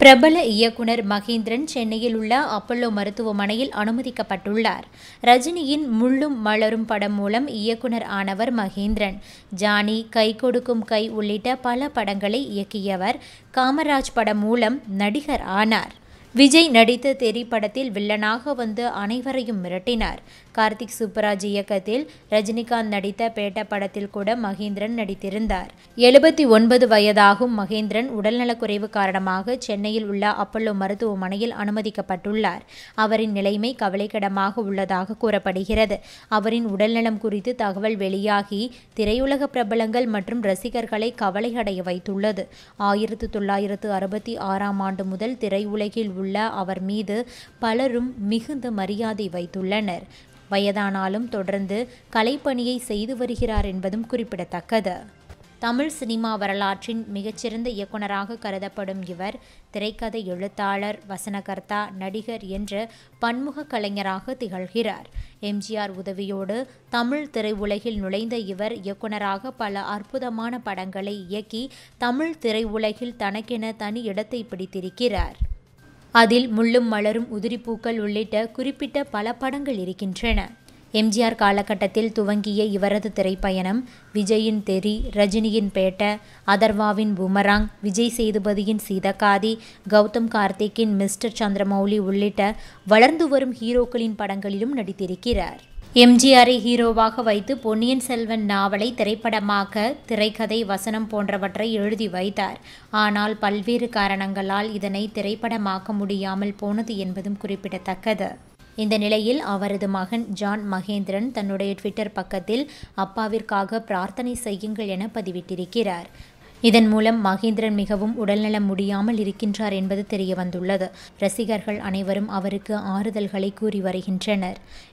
பிரபல இயக்குனர் மகேந்திரன் சென்னையில் உள்ள அப்பல்லோ மருத்துவமனையில் அனுமதிக்கப்பட்டுள்ளார். ரஜினியின் முள்ளும் மலரும் படம் மூலம் இயக்குனர் ஆனவர் மகேந்திரன். ஜானி கை கொடுக்கும் கை உள்ளிட்ட பல படங்களை இயக்கியவர் காமராஜ் படம் மூலம் நடிகர் ஆனார். விஜய் நடித்த திரைப்படத்தில் படத்தில் வில்லனாக வந்து அனைவரையும் மிரட்டினார். கார்த்திக் சுப்பராஜ் இயக்கத்தில் ரஜினிகாந்த் நடித்த பேட்ட படத்தில் கூட மகேந்திரன் நடித்திருந்தார். எழுபத்தி ஒன்பது வயதாகும் மகேந்திரன் உடல்நலக்குறைவு காரணமாக சென்னையில் உள்ள அப்பல்லோ மருத்துவமனையில் அனுமதிக்கப்பட்டுள்ளார். அவரின் நிலைமை கவலைக்கிடமாக உள்ளதாக கூறப்படுகிறது. அவரின் உடல்நலம் குறித்து தகவல் வெளியாகி திரையுலக பிரபலங்கள் மற்றும் ரசிகர்களை கவலையடைய வைத்துள்ளது. ஆயிரத்து தொள்ளாயிரத்து அறுபத்தி ஆறாம் ஆண்டு முதல் திரையுலகில் உள்ள அவர் மீது பலரும் மிகுந்த மரியாதை வைத்துள்ளனர். வயதானாலும் தொடர்ந்து கலைப்பணியை செய்து வருகிறார் என்பதும் குறிப்பிடத்தக்கது. தமிழ் சினிமா வரலாற்றின் மிகச்சிறந்த இயக்குனராக கருதப்படும் இவர் திரைக்கதை எழுத்தாளர் வசனகர்த்தா நடிகர் என்ற பன்முக கலைஞராக திகழ்கிறார். எம்ஜிஆர் உதவியோடு தமிழ் திரையுலகில் நுழைந்த இவர் இயக்குனராக பல அற்புதமான படங்களை இயக்கி தமிழ் திரையுலகில் தனக்கென தனி இடத்தை பிடித்திருக்கிறார். அதில் முள்ளும் மலரும் உதிரிப்பூக்கள் உள்ளிட்ட குறிப்பிட்ட பல படங்கள் இருக்கின்றன. எம்ஜிஆர் காலகட்டத்தில் துவங்கிய இவரது திரைப்பயணம் விஜயின் தெரி ரஜினியின் பேட்ட அதர்வாவின் புமராங் விஜய் சேதுபதியின் சீதகாதி கௌதம் கார்த்திக்கின் மிஸ்டர் சந்திரமௌலி உள்ளிட்ட வளர்ந்து வரும் ஹீரோக்களின் படங்களிலும் நடித்திருக்கிறார். எம்ஜிஆரை ஹீரோவாக வைத்து பொன்னியின் செல்வன் நாவலை திரைப்படமாக்க திரைக்கதை வசனம் போன்றவற்றை எழுதி வைத்தார். ஆனால் பல்வேறு காரணங்களால் இதனை திரைப்படமாக்க முடியாமல் போனது என்பதும் குறிப்பிடத்தக்கது. இந்த நிலையில் அவரது மகன் ஜான் மகேந்திரன் தன்னுடைய ட்விட்டர் பக்கத்தில் அப்பாவிற்காக பிரார்த்தனை செய்யுங்கள் என பதிவிட்டிருக்கிறார். இதன் மூலம் மகேந்திரன் மிகவும் உடல்நலம் முடியாமல் இருக்கின்றார் என்பது தெரிய வந்துள்ளது ரசிகர்கள் அனைவரும் அவருக்கு ஆறுதல்களை கூறி வருகின்றனர்.